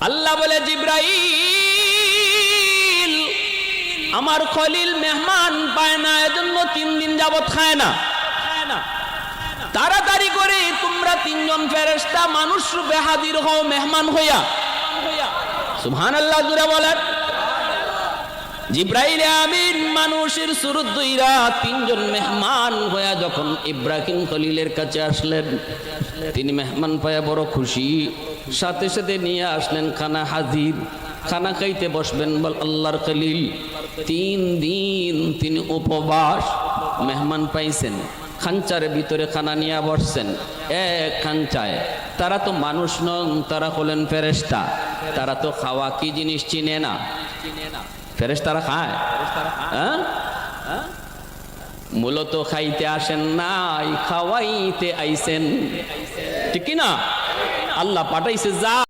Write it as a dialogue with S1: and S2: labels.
S1: আল্লাহ বলে, জিব্রাইল, আমার খলিল মেহমান পায় না, এজন্য তিন দিন যাবত খায় না। তাড়াতাড়ি করে তোমরা তিনজন ফেরেশতা মানুষ রূপে হাজির হও, মেহমান হইয়া। সুবহানাল্লাহ জুড়ে বলেন। জিব্রাইল আমিন মানুষের সুরত দুইরা তিনজন মেহমান হইয়া যখন ইব্রাহিম খলিলের কাছে আসলেন, তিনি মেহমান পায়া বড় খুশি। সাথে সাথে নিয়ে আসলেন খানা হাজির। খানা খাইতে বসবেন, বল আল্লাহর খলিল। তিন দিন তিনি উপবাস মেহমান পাইছেন। খাঞ্চারের ভিতরে খানা নিয়ে বসছেন, এক খাঞ্চায় তারা তো মানুষ নন, তারা হলেন ফেরেশতা। তারা তো খাওয়া কি জিনিস চিনে না। ফেরেস তারা খায়? হ্যাঁ? মূলত খাইতে আসেন নাই, খাওয়াইতে আইসেন ঠিক না? আল্লাহ পাঠাইছে যা